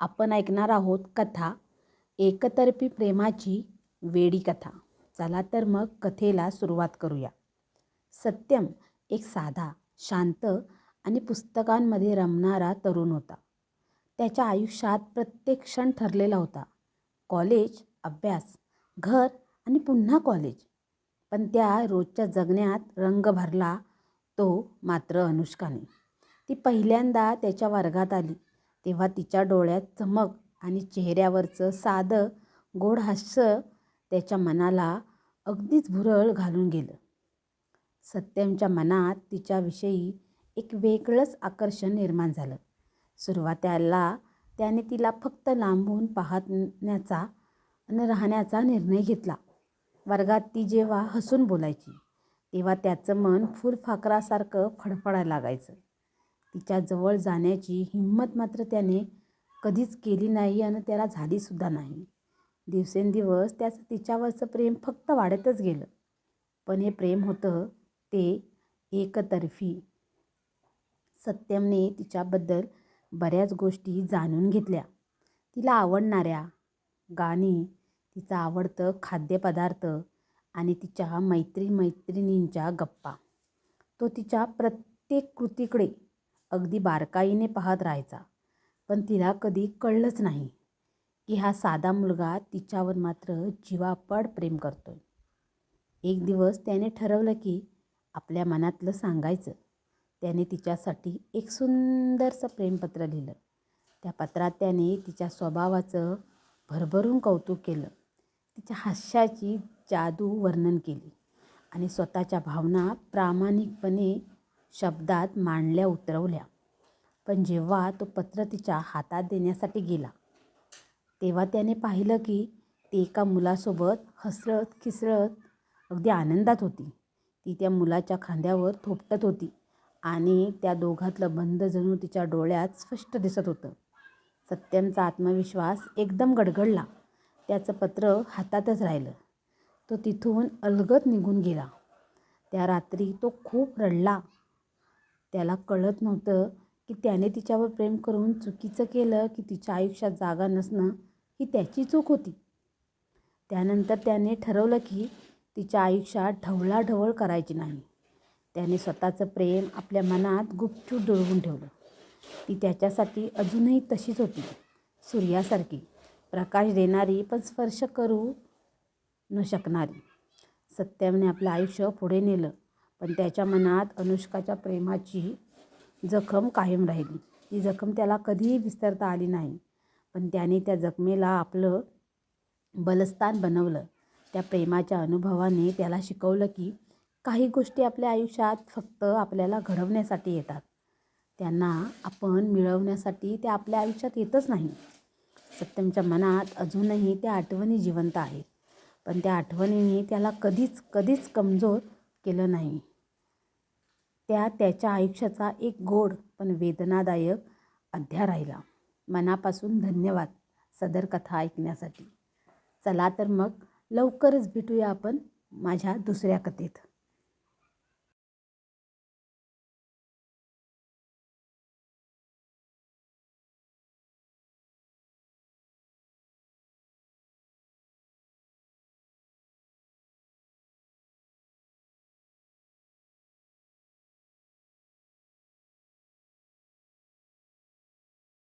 आपण ऐकणार आहोत कथा एकतर्फी प्रेमाची वेडी कथा. चला तर मग कथेला सुरुवात करूया. सत्यम एक साधा शांत आणि पुस्तकांमध्ये रमणारा तरुण होता. त्याच्या आयुष्यात प्रत्येक क्षण ठरलेला होता. कॉलेज अभ्यास घर आणि पुन्हा कॉलेज. पण त्या रोजच्या जगण्यात रंग भरला तो मात्र अनुष्काने. ती पहिल्यांदा त्याच्या वर्गात आली. तेव्हा तिच्या डोळ्यात चमक आणि चेहऱ्यावरचं साधं गोड हास्य त्याच्या मनाला अगदीच भुरळ घालून गेलं. सत्यमच्या मनात तिच्याविषयी एक वेगळंच आकर्षण निर्माण झालं. सुरुवातीला त्याने तिला फक्त लांबून पाहण्याचा आणि राहण्याचा निर्णय घेतला. वर्गात ती जेव्हा हसून बोलायची तेव्हा त्याचं मन फुलफाकरासारखं फडफडायला लागायचं. तिच्या जवळ जाण्याची हिंमत मात्र त्याने कधीच केली नाही आणि त्याला झालीसुद्धा नाही. दिवसेंदिवस त्याचं तिच्यावरचं प्रेम फक्त वाढतच गेलं. पण हे प्रेम होतं ते एकतर्फी. सत्यमने तिच्याबद्दल बऱ्याच गोष्टी जाणून घेतल्या. तिला आवडणाऱ्या गाणी तिचं आवडतं खाद्यपदार्थ आणि तिच्या मैत्री मैत्रिणींच्या गप्पा. तो तिच्या प्रत्येक कृतीकडे अगदी बारकाईने पाहत राहायचा. पण तिला कधी कळलंच नाही की हा साधा मुलगा तिच्यावर मात्र जीवापड प्रेम करतोय. एक दिवस त्याने ठरवलं की आपल्या मनातलं सांगायचं. त्याने तिच्यासाठी एक सुंदरसं प्रेमपत्र लिहिलं. त्या पत्रात त्याने तिच्या स्वभावाचं भरभरून कौतुक केलं. तिच्या हास्याची जादू वर्णन केली आणि स्वतःच्या भावना प्रामाणिकपणे शब्दात मांडल्या उतरवल्या. पण जेव्हा तो पत्र तिच्या हातात देण्यासाठी गेला तेव्हा त्याने पाहिलं की ती एका मुलासोबत हसरत खिसळत अगदी आनंदात होती. ती त्या मुलाच्या खांद्यावर थोपटत होती आणि त्या दोघातलं बंध जणू तिच्या डोळ्यात स्पष्ट दिसत होतं. सत्यमचा आत्मविश्वास एकदम गडगडला. त्याचं पत्र हातातच राहिलं. तो तिथून अलगत निघून गेला. त्या रात्री तो खूप रडला. त्याला कळत नव्हतं की त्याने तिच्यावर प्रेम करून चुकीचं केलं की तिच्या आयुष्यात जागा नसणं ही त्याची चूक होती. त्यानंतर त्याने ठरवलं की तिच्या आयुष्यात ढवळाढवळ करायची नाही. त्याने स्वतःचं प्रेम आपल्या मनात गुपचूप दुळवून ठेवलं. ती त्याच्यासाठी अजूनही तशीच होती. सूर्यासारखी. प्रकाश देणारी पण स्पर्श करू न शकणारी. सत्यमने आपलं आयुष्य पुढे नेलं. पण त्याच्या मनात अनुष्काच्या प्रेमाची जखम कायम राहिली. ती जखम त्याला कधीही विसरता आली नाही. पण त्याने त्या जखमेला आपलं बलस्थान बनवलं. त्या प्रेमाच्या अनुभवाने त्याला शिकवलं की काही गोष्टी आपल्या आयुष्यात फक्त आपल्याला घडवण्यासाठी येतात. त्यांना आपण मिळवण्यासाठी त्या आपल्या आयुष्यात येतच नाही. सत्यमच्या मनात अजूनही त्या आठवणी जिवंत आहेत. पण त्या आठवणीने त्याला कधीच कधीच कमजोर केलं नाही. त्या त्याच्या आयुष्याचा एक गोड पण वेदनादायक अध्याय राहिला. मनापासून धन्यवाद सदर कथा ऐकण्यासाठी. चला तर मग लवकरच भेटूया आपण माझ्या दुसऱ्या कथेत.